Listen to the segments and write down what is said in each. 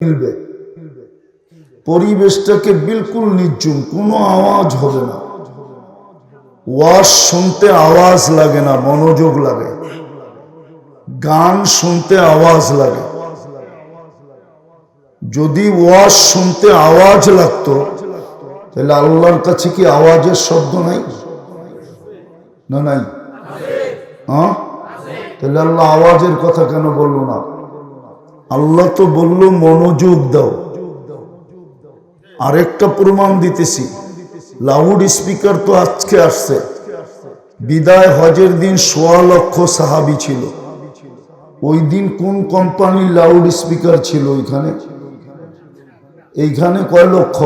মিলবে পরিবেশটাকে বিলকুল নির্জুম কোনো আওয়াজ হবে না। ওয়াজ শুনতে আওয়াজ লাগে না, মনোযোগ লাগে। গান শুনতে আওয়াজ লাগে। যদি ওয়াজ শুনতে আওয়াজ লাগতো, তাহলে আল্লাহর কাছে কি আওয়াজের শব্দ নাই? না নাই? হ্যাঁ? তাহলে আল্লাহ আওয়াজের কথা কেন বলল না? আল্লাহ তো বলল, মনোযোগ দাও। আরেকটা প্রমাণ দিতেছি। লাউড স্পিকার তো আজকে আসছে। বিদায় হজের দিন সোয়া লক্ষ সাহাবি ছিল। ওই দিন কোন কোম্পানির লাউড স্পিকার ছিল ওইখানে? এইখানে কয় লক্ষ?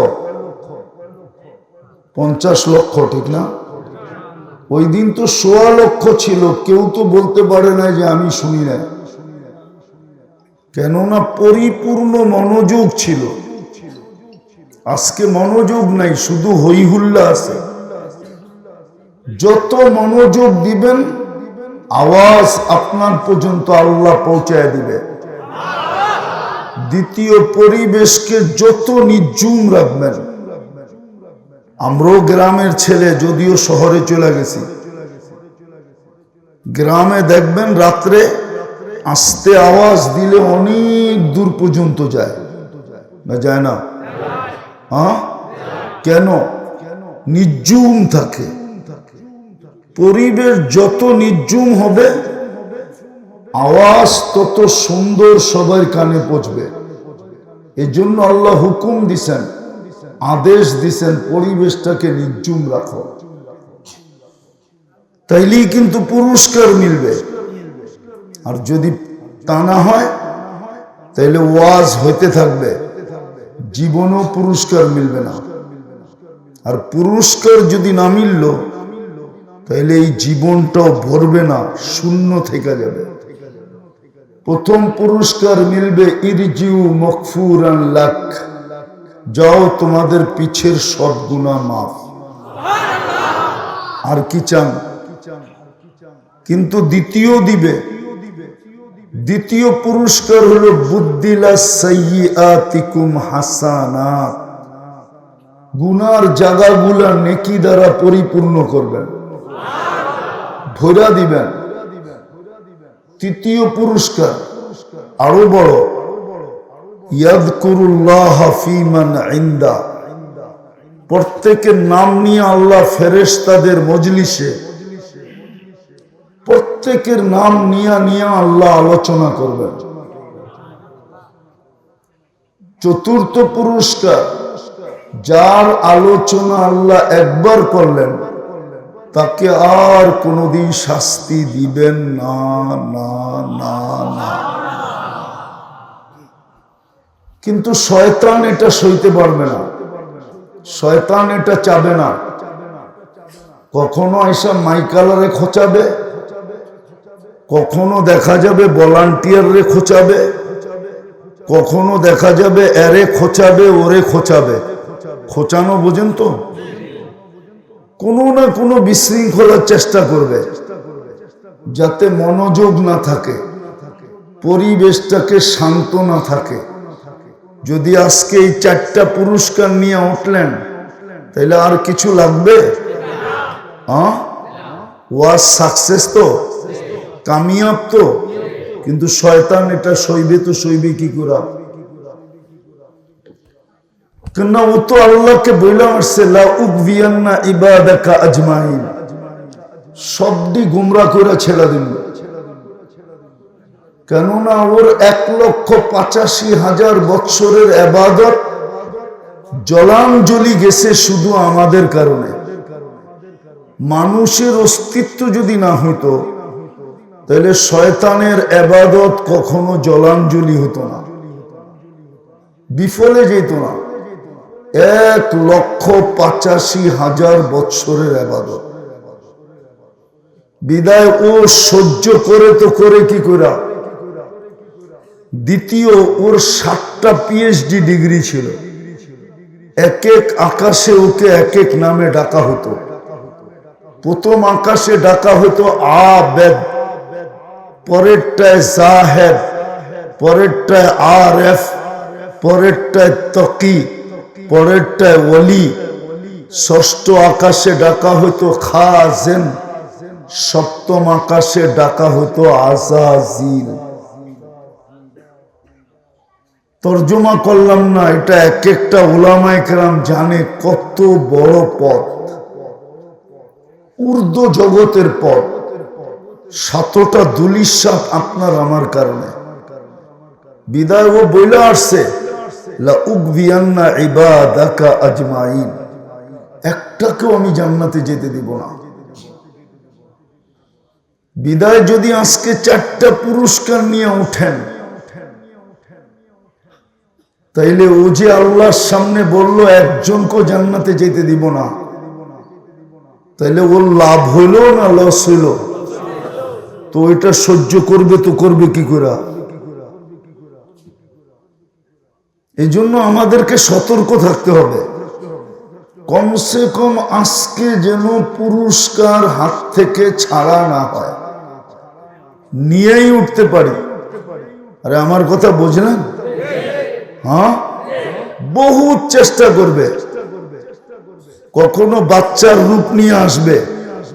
পঞ্চাশ লক্ষ, ঠিক না? ওই দিন তো সোয়া লক্ষ ছিল, কেউ তো বলতে পারে না যে আমি শুনি না কেননা পরিপূর্ণ মনোযোগ ছিল। আজকে মনোযোগ নাই, শুধু হইহুল্লা আছে। যত মনোযোগ দিবেন, আওয়াজ আপনার পর্যন্ত আল্লাহ পৌঁছায় দিবে। দ্বিতীয় পরিবেশকে যত নির্জুম রাখবেন। আমরাও গ্রামের ছেলে, যদিও শহরে চলে গেছি। গ্রামে দেখবেন রাত্রে আস্তে আওয়াজ দিলে অনেক দূর পর্যন্ত যায়। না যায় না? হ্যাঁ? কেন? নির্জুম থাকে। পরিবেশ যত নির্জুম হবে, আওয়াজ তত সুন্দর সবার কানে পচবে এই জন্য আল্লাহ হুকুম দিছেন, আদেশ দিছেন, পরিবেশটাকে নির্জুম রাখো। তাইলেই কিন্তু পুরস্কার মিলবে। আর যদি তা না হয় তাহলে ওয়াজ হইতে থাকবে। জীবনও পুরস্কার মিলবে না। আর পুরস্কার যদি না মিলল তাহলে এই জীবনটাও ভরবে না, শূন্য থেকে যাবে। প্রথম পুরস্কার মিলবে, ইরজিউ মকফুরান লাখ যাও তোমাদের পিছের সব গুণা মাফ। আর কি চান? কিন্তু দ্বিতীয় দিবে দ্বিতীয় পুরস্কার হলো বুদ্দিলা সৈয়াতিকুম হাসানাত গুনার জায়গাগুলা নেকি দ্বারা পরিপূর্ণ করবেন। ভরা দিবেন। তৃতীয় পুরস্কার আরও বড় ইয়াদকুরুল্লাহ ফিমান ইন্দা। প্রত্যেকের নাম নিয়ে আল্লাহ ফেরেশতাদের মজলিসে প্রত্যেকের নাম নিয়া নিয়া আল্লাহ আলোচনা করবেন। চতুর্থ পুরস্কার, যার আলোচনা আল্লাহ একবার করলেন, তাকে আর কোনোদিন শাস্তি দিবেন না না না না। কিন্তু শয়তান এটা সইতে পারবে না। শয়তান এটা চাবে না। কখনো এসা মাইকালারে খোঁচাবে কখনো দেখা যাবে ভলান্টিয়ারে খোঁচাবে, কখনো দেখা যাবে এরে খোঁচাবে, ওরে খোঁচাবে। খোঁচানো বোঝেন তো? কোনো না কোনো বিশৃঙ্খলার চেষ্টা করবে, যাতে মনোযোগ না থাকে, পরিবেশটাকে শান্ত না থাকে। যদি আজকে এই চারটা পুরস্কার নিয়ে উঠলেন, তাহলে আর কিছু লাগবে? ওয়াজ সাকসেস তো? কামিয়াব তো, কিন্তু শয়তান এটা সইবে তো সইবে কি করা? কেননা ও তো আল্লাহকে সবটি গুমরা করে ছেড়ে দিন। কেননা ওর এক লক্ষ পঁচাশি হাজার বৎসরের আবাদত জলাঞ্জলি গেছে শুধু আমাদের কারণে। মানুষের অস্তিত্ব যদি না হইতো তাহলে শয়তানের আবাদত কখনো জলাঞ্জলি হতো না। বিফলে যেত না। এক লক্ষ পঁচাশি হাজার বৎসরের আবাদত বিদায় ও সহ্য করে তো করে কি করা দ্বিতীয় ওর সাতটা পিএইচডি ডিগ্রি ছিল। এক এক আকাশে ওকে এক এক নামে ডাকা হতো। প্রথম আকাশে ডাকা হতো আ বেদ পরেরটায় জাহেদ, পরেরটায় আর এফ পরেরটায় তকি, পরেরটায় ওলি। ষষ্ঠ আকাশে ডাকা হতো খাজেন, সপ্তম আকাশে ডাকা হতো আজাজিল। তর্জমা করলাম না, এটা এক একটা ওলামায় কেরাম জানে কত বড় পথ। উর্দু জগতের পথ। সাতটা দুলিশাপ আপনার আমার কারণে। বিদায় ও বইলে আসছে। একটাকেও আমি জান্নাতে যেতে দিব না। বিদায় যদি আজকে চারটা পুরস্কার নিয়ে উঠেন তাইলে ও যে আল্লাহর সামনে বলল একজনকে জান্নাতে যেতে দিব না। তাইলে ওর লাভ হইল না লস হইল? তো এটা সহ্য করবে তো করবে কি করে? এই জন্য আমাদেরকে সতর্ক থাকতে হবে। কমসে কম আজকে যেন পুরস্কার হাত থেকে ছাড়া না হয়। নিয়েই উঠতে পারি। আরে আমার কথা বুঝলেন হ্যাঁ? বহু চেষ্টা করবে। কখনো বাচ্চার রূপ নিয়ে আসবে।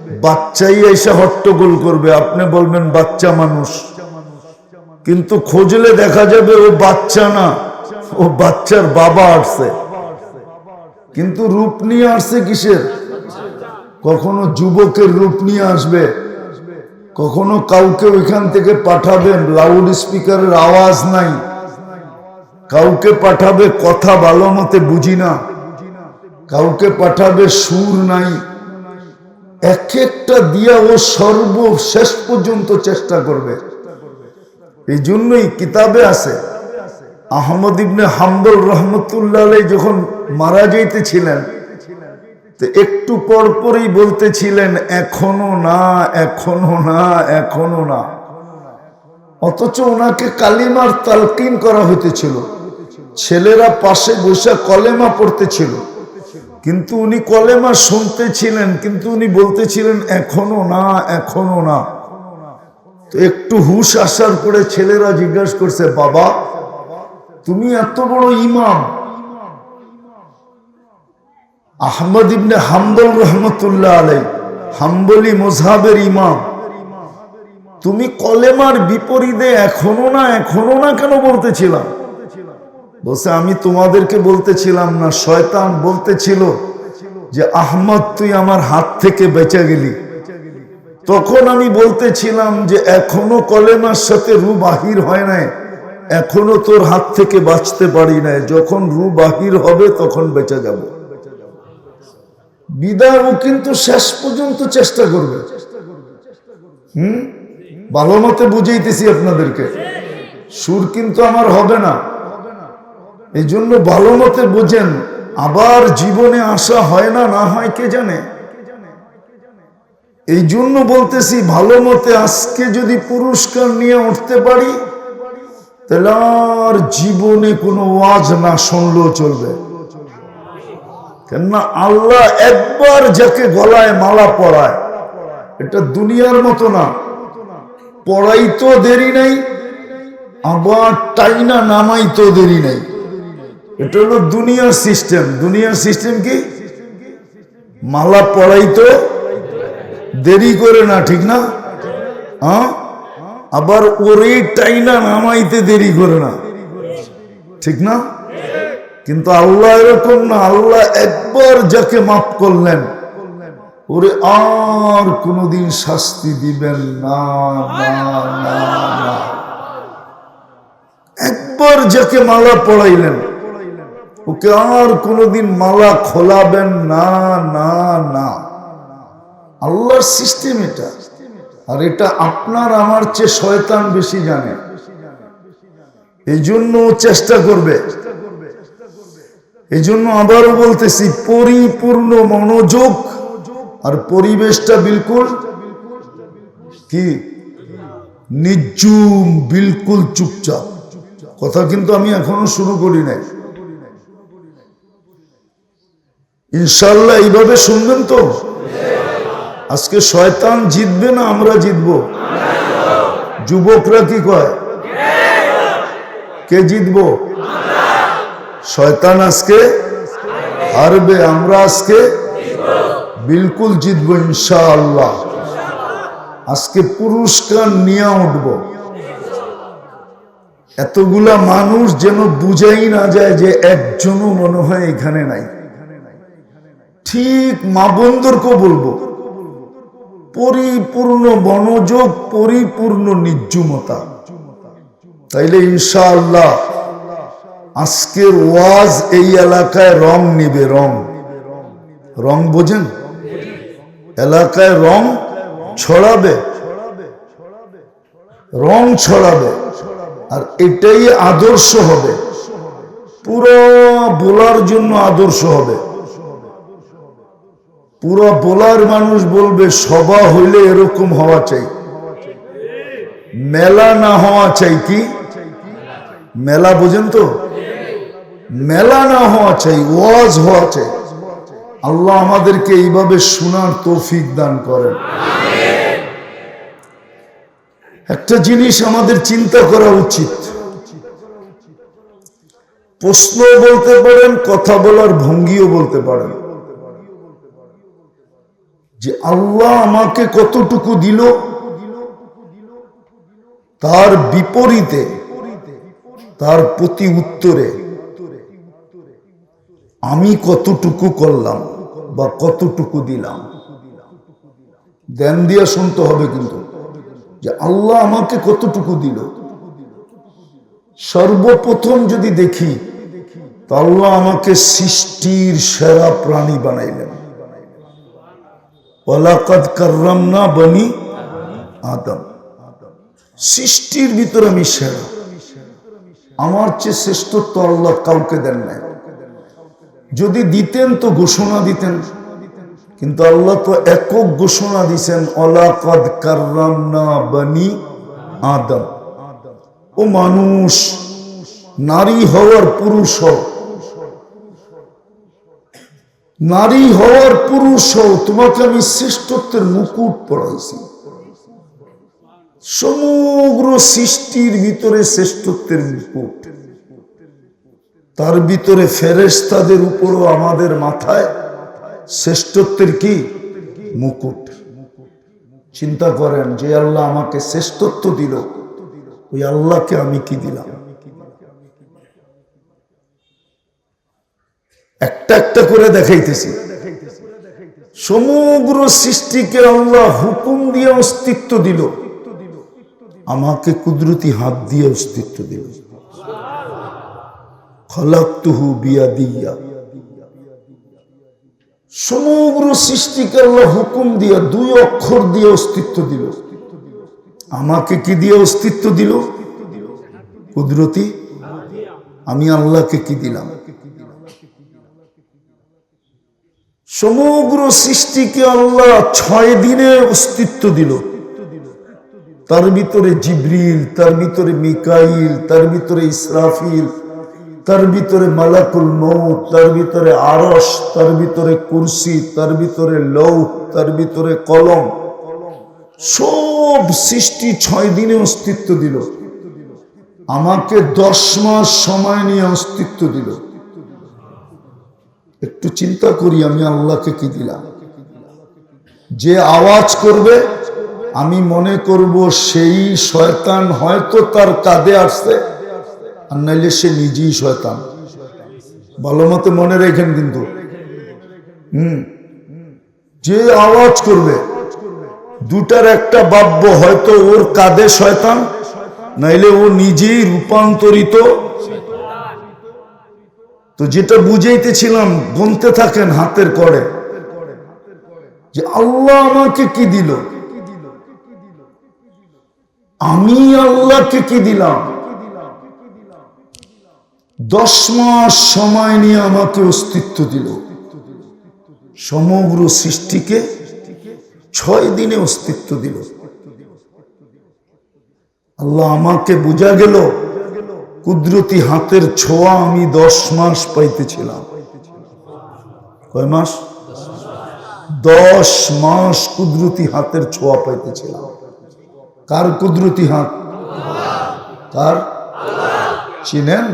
বাচ্চাই এসে হট্টগোল করবে। আপনি বলবেন, বাচ্চা মানুষ। কিন্তু খোঁজলে দেখা যাবে ও বাচ্চা না। ও বাচ্চার বাবা আসছে। কিন্তু রূপ নিয়ে আসছে কিসের? কখনো যুবকের রূপ নিয়ে আসবে। কখনো কাউকে ওইখান থেকে পাঠাবেন। লাউড স্পিকারের আওয়াজ নাই। কাউকে পাঠাবে কথা ভালো মতে বুঝি না। কাউকে পাঠাবে সুর নাই। এক একটা দিয়া ও সর্বশেষ পর্যন্ত চেষ্টা করবে। এই জন্যই কিতাবে আছে, আহমদ ইবনে হাম্বল রহমতুল্লাহ যখন মারা যাইতেছিলেন একটু পর পরই বলতেছিলেন, এখনও না এখনও না এখনও না। অথচ ওনাকে কালিমার তালকিন করা হইতেছিল। ছেলেরা পাশে বসে কলেমা পড়তেছিল। কিন্তু উনি কলেমা শুনতেছিলেন, কিন্তু উনি বলতেছিলেন, এখনও না এখনও না। তো একটু হুশ আসার পরে ছেলেরা জিজ্ঞাসা করছে, বাবা, তুমি এত বড় ইমাম। আহমদ ইবনে হাম্বল রহমতুল্লাহ আলাই হাম্বলি মোজহাবের ইমাম। তুমি কলেমার বিপরীতে এখনও না এখনও না কেন বলতেছিলাম? বলছে, আমি তোমাদেরকে বলতেছিলাম না, শয়তান বলতেছিল যে, আহমদ, তুই আমার হাত থেকে বেঁচে গেলি। তখন আমি বলতেছিলাম যে, এখনও কলেমার সাথে রু বাহির হয় নাই। এখনও তোর হাত থেকে বাঁচতে পারি নাই। যখন রু বাহির হবে, তখন বেঁচে যাব। বিদায় ও কিন্তু শেষ পর্যন্ত চেষ্টা করবে। হুম? ভালো মতে বুঝাইতেছি আপনাদেরকে। সুর কিন্তু আমার হবে না। এই জন্য ভালো মতে বোঝেন, আবার জীবনে আসা হয় না না হয় কে জানে? এই জন্য বলতেছি, ভালো মতে আজকে যদি পুরস্কার নিয়ে উঠতে পারি, তাহলে আর জীবনে কোনো ওয়াজ না শুনলেও চলবে। কেননা আল্লাহ একবার যাকে গলায় মালা পরায়, এটা দুনিয়ার মতো না। পড়াইতো দেরি নাই, আবার টাইনা নামাইতো দেরি নাই। এটা হলো দুনিয়ার সিস্টেম। দুনিয়ার সিস্টেম কি? মালা পড়াইতো দেরি করে না, ঠিক না? হ্যাঁ? আবার ওরে টাইনা নামাইতে দেরি করে না। ঠিক না? কিন্তু আল্লাহ এরকম না, আল্লাহ একবার যাকে মাফ করলেন, ওরে আর কোনদিন শাস্তি দিবেন না একবার যাকে মালা পড়াইলেন ওকে আর কোনদিন মালা খোলাবেন না না না। আল্লাহর সিস্টেম এটা। আর এটা আপনার আমার চেয়ে শয়তান বেশি জানে। এই জন্য চেষ্টা করবে। এই জন্য আবারও বলতেছি, পরিপূর্ণ মনোযোগ আর পরিবেশটা বিলকুল কি? নির্জুম, বিলকুল চুপচাপ। কথা কিন্তু আমি এখনও শুরু করি নাই। ইনশাল্লাহ এইভাবে শুনবেন তো? আজকে শয়তান জিতবে না আমরা জিতবো? যুবকরা কি কয়? কে জিতবো? শয়তান আজকে হারবে, আমরা আজকে বিলকুল জিতবো ইনশাআল্লাহ। আজকে পুরস্কার নিয়ে উঠবো। এতগুলা মানুষ যেন বুঝাই না যায় যে একজনও মনে হয় এখানে নাই। ঠিক মা বন্ধুরকে বলব, পরিপূর্ণ মনোযোগ, পরিপূর্ণ নির্জুমতা। তাইলে ইনশাআল্লাহ আজকের ওয়াজ এই এলাকায় রং নিবে রং। রং বোঝেন? এলাকায় রং ছড়াবে রং ছড়াবে, আর এটাই আদর্শ হবে। পুরো বলার জন্য আদর্শ হবে। পুরো বোলার মানুষ বলবে, সভা হইলে এরকম হওয়া চাই। মেলা না হওয়া চাই কি? মেলা বোঝেন তো? মেলা না হওয়া চাই, ওয়াজ হওয়া চাই। আল্লাহ আমাদেরকে এইভাবে শোনার তৌফিক দান করেন। একটা জিনিস আমাদের চিন্তা করা উচিত। প্রশ্ন বলতে পারেন, কথা বলার ভঙ্গিও বলতে পারেন। যে আল্লাহ আমাকে কতটুকু দিল, তার বিপরীতে, তার প্রতি উত্তরে, আমি কতটুকু করলাম বা কতটুকু দিলাম। ধ্যান দিয়া শুনতে হবে কিন্তু যে আল্লাহ আমাকে কতটুকু দিল। সর্বপ্রথম যদি দেখি, তো আল্লাহ আমাকে সৃষ্টির সেরা প্রাণী বানাইলেন। না বনি আদম। সৃষ্টির ভিতরে আমি সেরা। আমার চেয়ে শ্রেষ্ঠত্ব আল্লাহ কাউকে দেন নাই। যদি দিতেন তো ঘোষণা দিতেন। কিন্তু আল্লাহ তো একক ঘোষণা দিছেন অলাকাদ কার্রাম না বনি আদম। ও মানুষ, নারী হওয়ার পুরুষ হও। নারী হওয়ার পুরুষ হও তোমাকে আমি শ্রেষ্ঠত্বের মুকুট পড়াইছি সমগ্র সৃষ্টির ভিতরে শ্রেষ্ঠত্বের মুকুট। তার ভিতরে ফেরেস্তাদের উপরও আমাদের মাথায় শ্রেষ্ঠত্বের কি? মুকুট। চিন্তা করেন যে আল্লাহ আমাকে শ্রেষ্ঠত্ব দিল। ওই আল্লাহকে আমি কি দিলাম? একটা একটা করে দেখাইতেছি। সমগ্র সৃষ্টিকে আল্লাহ হুকুম দিয়ে অস্তিত্ব দিল। আমাকে কুদরতি হাত দিয়ে অস্তিত্ব দিল। বিয়া দিয়া সমগ্র সৃষ্টিকে আল্লাহ হুকুম দিয়া দুই অক্ষর দিয়ে অস্তিত্ব দিল। আমাকে কি দিয়ে অস্তিত্ব দিল? কুদরতি, আমি আল্লাহকে কি দিলাম? সমগ্র সৃষ্টিকে আল্লাহ ছয় দিনে অস্তিত্ব দিল। তার ভিতরে জিব্রিল, তার ভিতরে মিকাইল, তার ভিতরে ইসরাফিল, তার ভিতরে মালাকুল মৌত তার ভিতরে আরস তার ভিতরে কুরসি, তার ভিতরে লৌ তার ভিতরে কলম। সব সৃষ্টি ছয় দিনে অস্তিত্ব দিল। আমাকে দশ মাস সময় নিয়ে অস্তিত্ব দিল। একটু চিন্তা করি আমি আল্লাহকে কি দিলাম। যে আওয়াজ করবে, আমি মনে করব সেই শয়তান হয়তো তার কাঁধে আসছে, আর নাইলে সে নিজেই শয়তান। ভালো মতো মনে রেখেন কিন্তু। হুম। যে আওয়াজ করবে, দুটার একটা বাব্য হয়তো ওর কাঁধে শয়তান, নাইলে ও নিজেই রূপান্তরিত তো যেটা বুঝাইতেছিলাম, গুনতে থাকেন হাতের করে। যে আল্লাহ আমাকে কি দিল? আমি আল্লাহকে কি দিলাম? দশ মাস সময় নিয়ে আমাকে অস্তিত্ব দিল। সমগ্র সৃষ্টিকে ছয় দিনে অস্তিত্ব দিল। আল্লাহ আমাকে বোঝা গেল কুদরতি হাতের ছোঁয়া আমি দশ মাস পাইতেছিলাম। কয় মাস? দশ মাস কুদরতি হাতের ছোঁয়া পাইতেছিলাম। কার কুদরতি হাত? কার? চিনেন?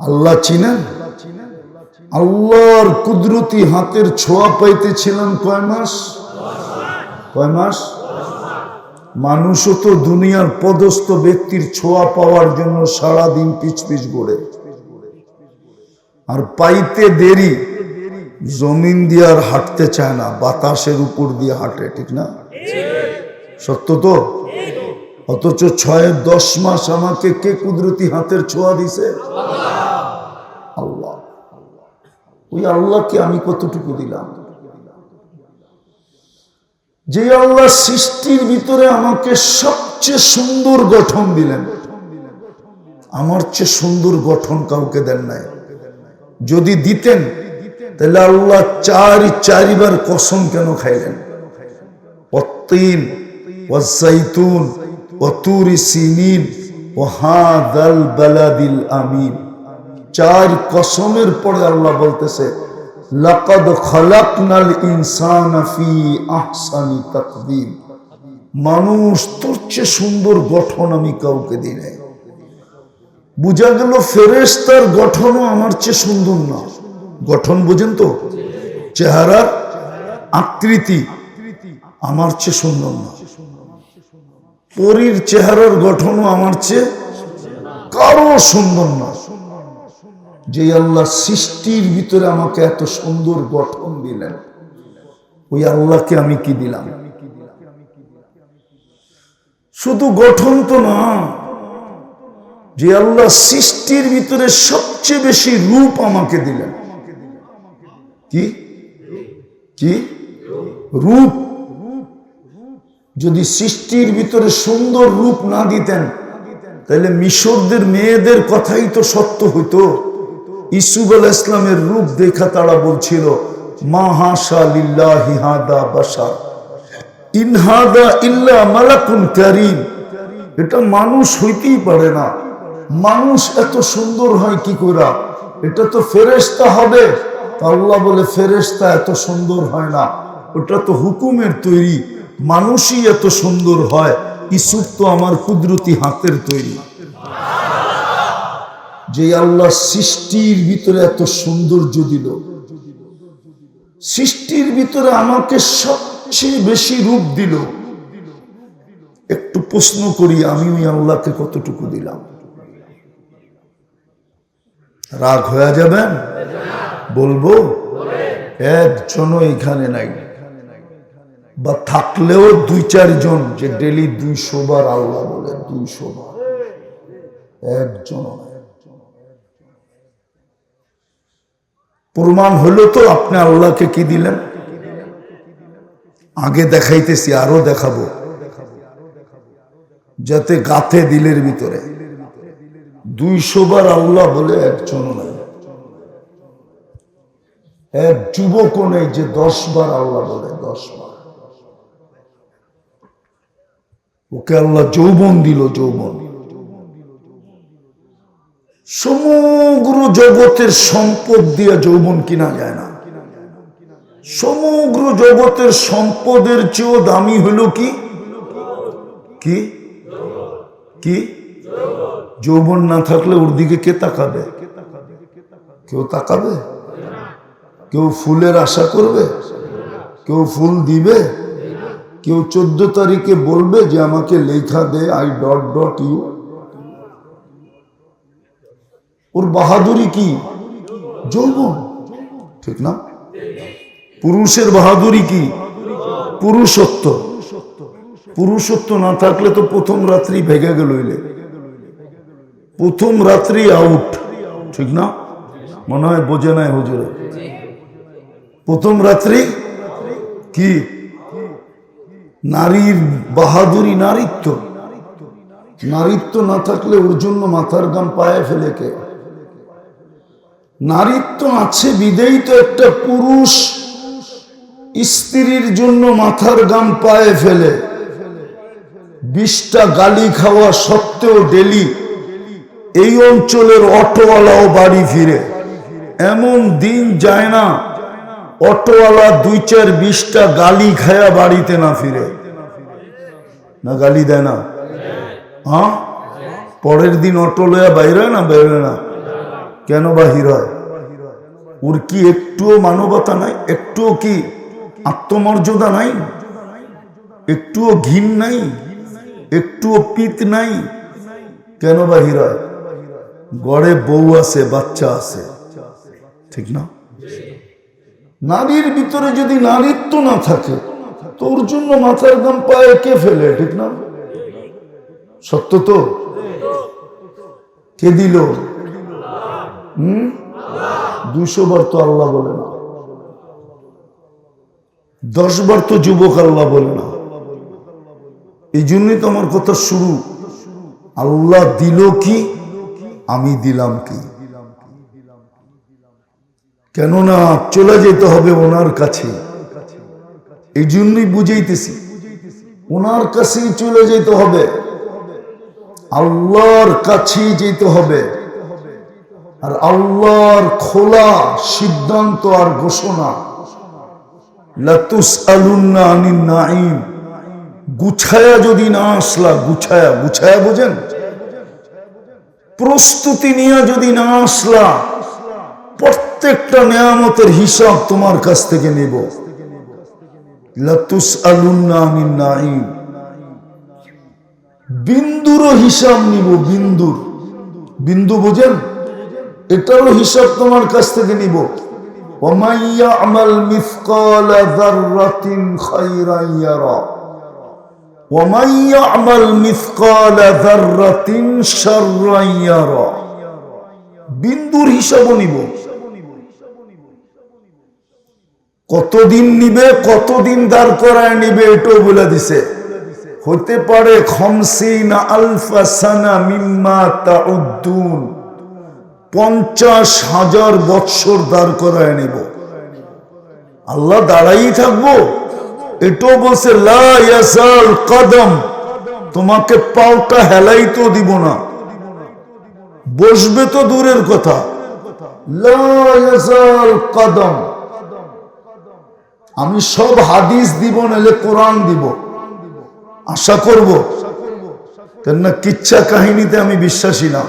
আল্লাহ চিনেন? আল্লাহর কুদরতি হাতের ছোঁয়া পাইতেছিলাম কয় মাস? কয় মাস? মানুষও তো দুনিয়ার পদস্থ ব্যক্তির ছোঁয়া পাওয়ার জন্য সারাদিন পিছ পিছ গড়ে আর পাইতে দেরি, জমিন দিয়ে আর হাঁটতে চায় না, বাতাসের উপর দিয়ে হাঁটে, ঠিক না? সত্য তো? অথচ ছয়, দশ মাস আমাকে কে কুদরতি হাতের ছোঁয়া দিছে? আল্লাহ। ওই আল্লাহকে আমি কতটুকু দিলাম? যে আল্লাহ সৃষ্টির ভিতরে আমাকে সবচেয়ে সুন্দর গঠন দিলেন। আমার চেয়ে সুন্দর গঠন কাউকে দেন নাই। যদি দিতেন, তাহলে আল্লাহ চার চারিবার কসম কেন খাইলেন? আমিন। চার কসমের পরে আল্লাহ বলতেছে লাকাদ খালাকনাল ইনসানা ফি আহসানি তাকদীম। মানুষ তোর চেয়ে সুন্দর গঠন আমি কাউকে দিই নাই। বুঝা গেল ফেরেস্তার গঠনও আমার চেয়ে সুন্দর না। গঠন বুঝেন তো? চেহারার আকৃতি আমার চেয়ে সুন্দর না। পরীর চেহারার গঠনও আমার চেয়ে কারও সুন্দর না। যে আল্লাহ সৃষ্টির ভিতরে আমাকে এত সুন্দর গঠন দিলেন, ওই আল্লাহকে আমি কি দিলাম? শুধু গঠন তো না, যে আল্লাহ সৃষ্টির ভিতরে সবচেয়ে বেশি রূপ আমাকে দিলেন। কি? কি? রূপ। যদি সৃষ্টির ভিতরে সুন্দর রূপ না দিতেন, তাহলে মিশরদের মেয়েদের কথাই তো সত্য হইতো। ইসুব আল ইসলামের রূপ দেখা তারা বলছিল এটা মানুষ হইতেই পারে না। মানুষ এত সুন্দর হয় কি করে এটা তো ফেরেশতা হবে। আল্লাহ বলে, ফেরেশতা এত সুন্দর হয় না। ওটা তো হুকুমের তৈরি। মানুষই এত সুন্দর হয়। ইসুফ তো আমার কুদরতি হাতের তৈরি। যে আল্লাহ সৃষ্টির ভিতরে এত সৌন্দর্য দিল। সৃষ্টির ভিতরে আমাকে সবচেয়ে বেশি রূপ দিল। একটু প্রশ্ন করি, আমি ওই আল্লাহকে কতটুকু দিলাম? রাগ হয়ে যাবেন বলব? একজন এখানে নাই। বা থাকলেও দুই চারজন, যে ডেলি দুইশো বার আল্লাহ বলে দুইশো বার। একজন প্রমাণ হলো তো আপনি আল্লাহকে কি দিলেন? আগে দেখাইতেছি, আরও দেখাবো। যাতে গাথে দিলের ভিতরে। দুইশো বার আল্লাহ বলে একজন নাই। এক যুবক নেই যে দশ বার আল্লাহ বলে, দশ বার। ওকে আল্লাহ যৌবন দিল, যৌবন। সমগ্র জগতের সম্পদ দিয়ে যৌবন কিনা যায় না। সমগ্র জগতের সম্পদের চেয়েও দামি হলো কি? কি? কি? যৌবন না থাকলে ওর দিকে কে তাকাবে? কেউ তাকাবে? কেউ ফুলের আশা করবে? কেউ ফুল দিবে? কেউ চোদ্দ তারিখে বলবে যে আমাকে লেখা দে আই ডট ডট ইউ ওর বাহাদুরি কি? যৌবন ঠিক না? পুরুষের বাহাদুরি কি? পুরুষত্ব। পুরুষত্ব না থাকলে তো প্রথম রাত্রি ভেগে গেল প্রথম রাত্রি আউট ঠিক না? মনে হয় বোঝে নাই হুজুরে। প্রথম রাত্রি কি? নারীর বাহাদুরি, নারীত্ব। নারীত্ব না থাকলে ওর জন্য মাথার গান পায়ে ফেলে কে? নারীত্ব আছে বিদেই তো একটা পুরুষ। স্ত্রীর জন্য মাথার গাম পায়ে ফেলে। বিশটা গালি খাওয়া সত্ত্বেও ডেলি। এই অঞ্চলের অটোওয়ালাও বাড়ি ফিরে। এমন দিন যায় না, অটোওয়ালা দুই চার বিশটা গালি খায়া বাড়িতে না ফিরে। না গালি দেয় না? হ্যাঁ? পরের দিন অটো লয়া বাইরে না? বাইরে না? কেন বাহির হয়? ওর কি একটুও মানবতা নাই? একটুও কি আত্মমর্যাদা নাই? একটুও ঘিন নাই? একটুও পিত নাই? কেন বাহির হয়? গড়ে বউ আছে, বাচ্চা আছে। ঠিক না? নারীর ভিতরে যদি নারীত্ব না থাকে তোর জন্য মাথার দাম পায়ে কে ফেলে, ঠিক না? সত্য তো? কে দিল? হুম দুশো বার তো আল্লাহ বলে না। দশ বার তো যুবক আল্লাহ বলে না। এই জন্যই তো আমার কথা শুরু। আল্লাহ দিল কি, আমি দিলাম কি। কেননা চলে যেতে হবে ওনার কাছে। এই জন্যই বুঝাইতেছি, ওনার কাছেই চলে যেতে হবে। আল্লাহর কাছেই যেতে হবে। আর আল্লাহর খোলা সিদ্ধান্ত আর ঘোষণা। লাতুস আলুন্না আনিন নাইম গুছায়া যদি না আসলা, গুছায়া গুছায়া বোঝেন? প্রস্তুতি নিয়ে যদি না আসলা, প্রত্যেকটা নেয়ামতের হিসাব তোমার কাছ থেকে নেব। লাতুস আলুন্না আনিন নাইম বিন্দুরও হিসাব নিব, বিন্দুর। বিন্দু বোঝেন? এটাও হিসাব তোমার কাছ থেকে নিব। বিন্দুর হিসাব নিব। কতদিন নিবে, কতদিন দার করায় নিবে, এটাও বলে দিছে। হতে পারে খমসিন আলফা সানা মিম্মা তাউদ্দুন। পঞ্চাশ হাজার বৎসর দাঁড় করায় নিব। আল্লাহ দাঁড়াই থাকব। এটাও বলছে কদম। তোমাকে পাওটা হেলাইতেও দিব না। বসবে তো দূরের কথা। কদম। আমি সব হাদিস দিব, নাহলে কোরআন দিব। আশা করব। কেননা কিচ্ছা কাহিনীতে আমি বিশ্বাসী না।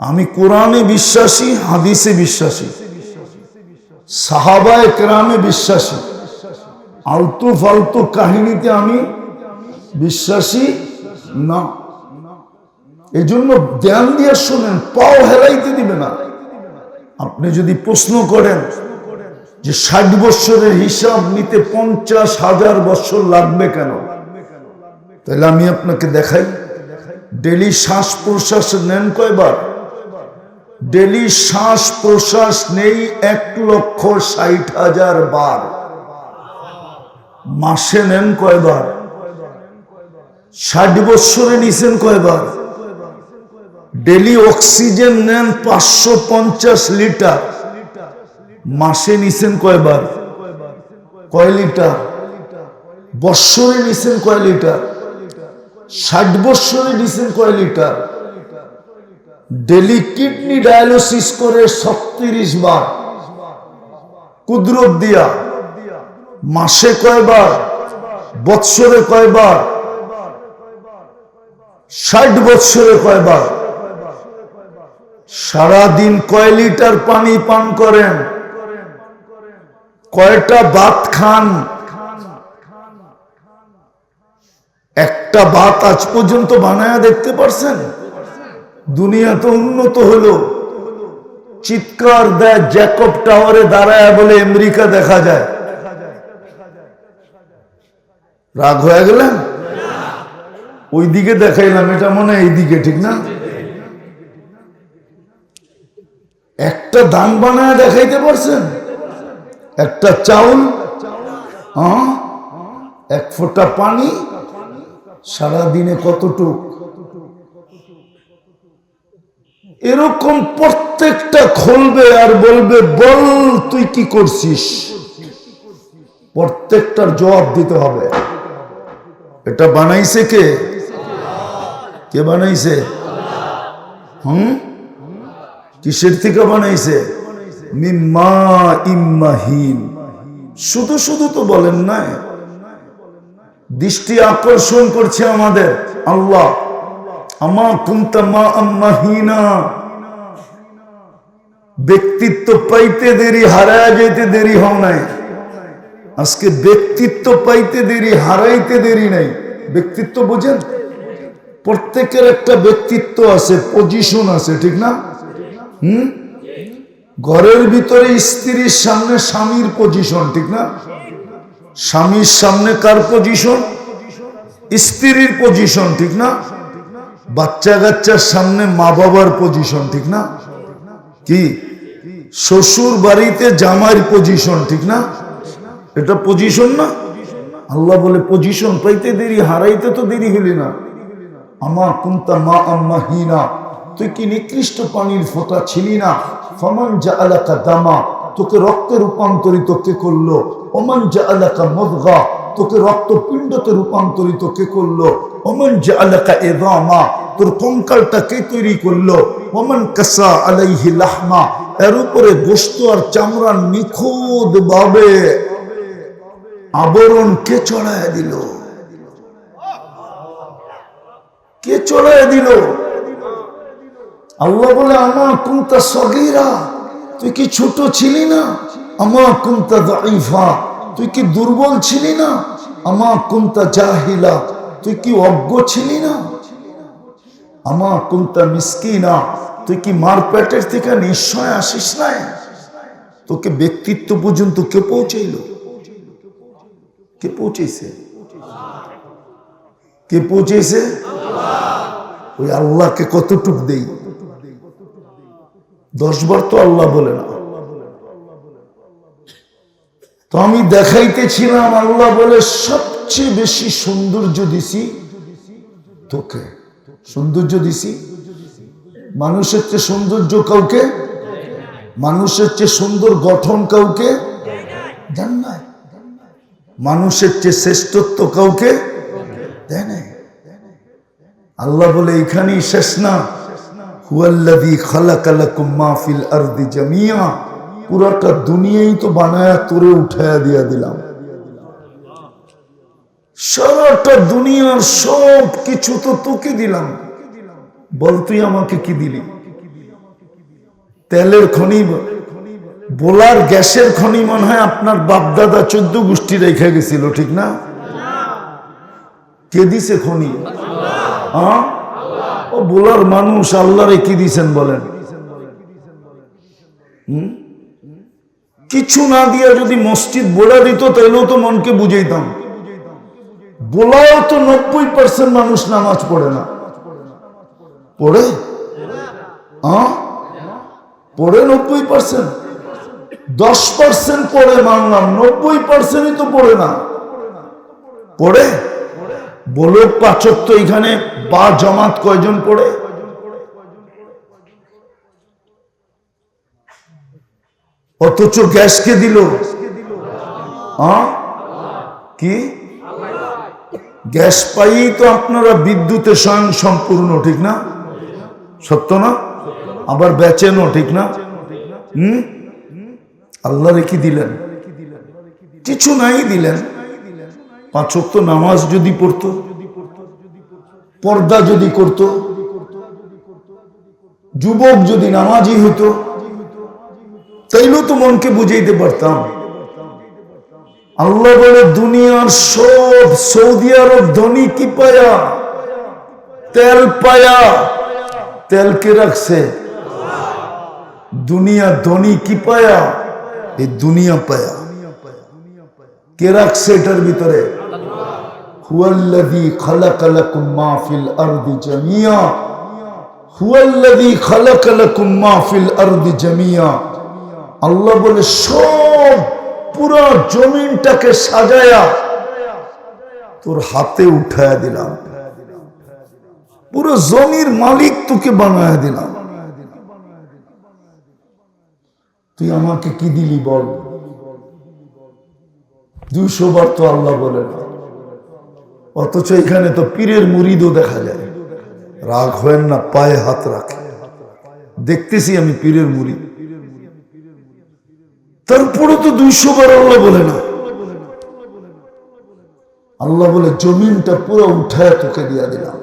আমি কোরআনে বিশ্বাসী, হাদিসে বিশ্বাসী, সাহাবায় কেরামে বিশ্বাসী। আলতু ফালতু কাহিনীতে আমি বিশ্বাসী না। এই জন্য ধ্যান দিয়ে শোনেন, পাও হেলাইতে দিবে না। আপনি যদি প্রশ্ন করেন যে ষাট বৎসরের হিসাব নিতে পঞ্চাশ হাজার বৎসর লাগবে কেন? তাহলে আমি আপনাকে দেখাই। ডেলি শ্বাস প্রশ্বাস নেন কয়বার? ডেলি শ্বাস প্রশ্বাস নেই এক লক্ষ ষাট হাজার বার। মাসে নেন কয়বার? ষাট বৎসরে নিছেন কয়বার? ডেলি অক্সিজেন নেন পাঁচশো পঞ্চাশ লিটার। মাসে নিছেন কয়বার? কয় লিটার? বৎসরে নিছেন কয় লিটার? ষাট বৎসরে নিছেন কয় লিটার? ডেলি কিডনি ডায়ালিসিস করে ছত্রিশ বার। কুদরত দিয়া মাসে কয়বার, বৎসরে কয়বার, ষাট বৎসরে কয়বার, সারাদিন কয় লিটার পানি পান করেন? কয়টা বাত খান? একটা বাত আজ পর্যন্ত বানায়া দেখতে পারছেন? দুনিয়া তো উন্নত হলো। চিৎকার দেয় জ্যাকব টাওয়ারে দাঁড়ায় বলে আমেরিকা দেখা যায়। রাগ হয়ে গেলেন? ওই দিকে দেখাইলাম, এটা মনে হয় এইদিকে, ঠিক না? একটা দান বানায় দেখাইতে পারছেন? একটা চাউল? এক ফোঁটা পানি সারা দিনে কতটুক? এরকম প্রত্যেকটা খুলবে আর বলবে, বল, তুই কি করছিস? প্রত্যেকটার জবাব দিতে হবে। এটা বানাইছে কে? কে বানাইছে? হুম? কিসের থেকে বানাইছে? মিম্মা ইম্মাহিন। শুধু শুধু তো বলেন না দৃষ্টি আকর্ষণ করছে আমাদের। আল্লাহ আমা কুন্তা মা আম্মাহিনা ব্যক্তিত্ব পাইতে দেরি, হারায় যেতে দেরি হও নাই। আজকে ব্যক্তিত্ব পাইতে দেরি, হারাইতে দেরি নাই। ব্যক্তিত্ব বোঝেন? প্রত্যেকের একটা ব্যক্তিত্ব আছে পজিশন আছে, ঠিক না? হুম? ঘরের ভিতরে স্ত্রীর সামনে স্বামীর পজিশন ঠিক না? স্বামীর সামনে কার পজিশন স্ত্রীর পজিশন ঠিক না? বাচ্চা কাচ্চার সামনে মা বাবার পজিশন ঠিক না? কি? শ্বশুর বাড়িতে জামাইয়ের পজিশন ঠিক না? এটা পজিশন না? আল্লাহ বলে পজিশন পাইতে দেরি, হারাইতে তো দেরি হলি না। আমা কুন্তা মা আম্মা হিনা তুই কি নিকৃষ্ট পানির ফোঁটা ছিলি না? ফমান যা আলাকা দামা। তোকে রক্তে রূপান্তরিত কে করল? ওমান যা আলাকা মদগা। তোকে রক্ত পিণ্ডতে রূপান্তরিত কে করল? ওমান যা আলাকা এদামা তোর কঙ্কালটা কে তৈরি করল? ওমান কাসা আলাইহি লাহমা। এর উপরে গোস্ত আর চামড়ার নিখুঁত ভাবে আবরণ কে চড়ায় দিল? কে চড়ায় দিল? আল্লাহ বলে আমার কুন্তা সগিরা। তুই কি ছোট ছিলি না? আমার কুন্তা দাইফা তুই কি দুর্বল ছিলি না? আমার কুন্তা জাহিলা, তুই কি অজ্ঞ ছিলি না? আমার কুন্তা মিসকিনা, তুই কি মার পেটের থেকে নিশ্চয় আসিস নাই? তোকে ব্যক্তিত্ব পর্যন্ত কে পৌঁছাইল? কে পৌঁছেছে কে পৌঁছেছে ওই আল্লাহকে কতটুক দেই? দশবার তো আল্লাহ বলে না। তো আমি দেখাইতেছিলাম, আল্লাহ বলে, সবচেয়ে বেশি সৌন্দর্য দিছি তোকে। সৌন্দর্য দিছি? মানুষের চেয়ে সৌন্দর্য কাউকে? মানুষের চেয়ে সুন্দর গঠন কাউকে? দেন নাই। মানুষের চেয়ে শ্রেষ্ঠত্ব কাউকে? দেয় নাই। আল্লাহ বলে এখানেই শেষ না। হুয়াল্লাদি খালাকা লাকুম মা ফিল আরদি জামিয়া। পুরাটা দুনিয়াই তো বানায়া তোরে উঠায়া দিয়া দিলাম। সারাটা দুনিয়ার সব কিছু তো তোকে দিলাম। বল, তুই আমাকে কি দিলি? তেলের খনি, বোলার গ্যাসের খনি মনে হয় আপনার বাপদাদা চোদ্দ গোষ্ঠী রেখে গেছিল, ঠিক না? কে দিছে খনি? হ্যাঁ? ও বোলার মানুষ, আল্লাহরে কি দিছেন বলেন? হুম? কিছু না দিয়া যদি মসজিদ বোলা দিত তাহলেও তো মনকে বুঝাইতাম। বোলাও তো নব্বই পার্সেন্ট মানুষ নামাজ পড়ে না। পড়ে? পড়ে নব্বই পার্সেন্ট দশ পার্সেন্ট পড়ে মানলাম, নব্বই পার্সেন্টই তো পড়ে না। পড়ে? বলো পাচক তো এখানে বা জমাত কয়জন পড়ে? অথচ গ্যাসকে দিল? কি? গ্যাস পাই তো আপনারা বিদ্যুতে স্বয়ং সম্পূর্ণ, ঠিক না? সত্য না? আবার বেচেনও, ঠিক না? হুম? আল্লাহ রেখে দিলেন? কিছু নাই দিলেন। পাঁচ ওয়াক্ত নামাজ যদি পড়তো, পর্দা যদি করত, যুবক যদি নামাজই হতো তাইলেও তো মনকে বুঝাইতে পারতাম। আল্লাহ বলে, দুনিয়ার সব সৌদি আরব ধনী কি পায়া? তেল পায়া। তেল কে রাখছে? দুনিয়া ধনী কি পায়া? এই দুনিয়া পায়া। কে রাখছে এটার ভিতরে? হুয়াল্লাযী খালাকা লাকুম মা ফিল আরদি জামিয়া। হুয়াল্লাযী খালাকা লাকুম মা ফিল আরদি জামিয়া। আল্লাহ বলে সব পুরো জমিনটাকে সাজায়া তোর হাতে উঠায়া দিলাম। পুরো জমির মালিক তোকে বানায়া দিলাম। তুই আমাকে কি দিলি বল? দুইশো বার তো আল্লাহ বলে না। অথচ এখানে তো পীরের মুরিদও দেখা যায়। রাগ হয় না, পায়ে হাত রাখে। দেখতেছি আমি পীরের মুরিদ তারপরে তো দুইশো বার আল্লাহ বলে না। আল্লাহ বলে, জমিনটা পুরো উঠায় তোকে দিয়া দিলাম।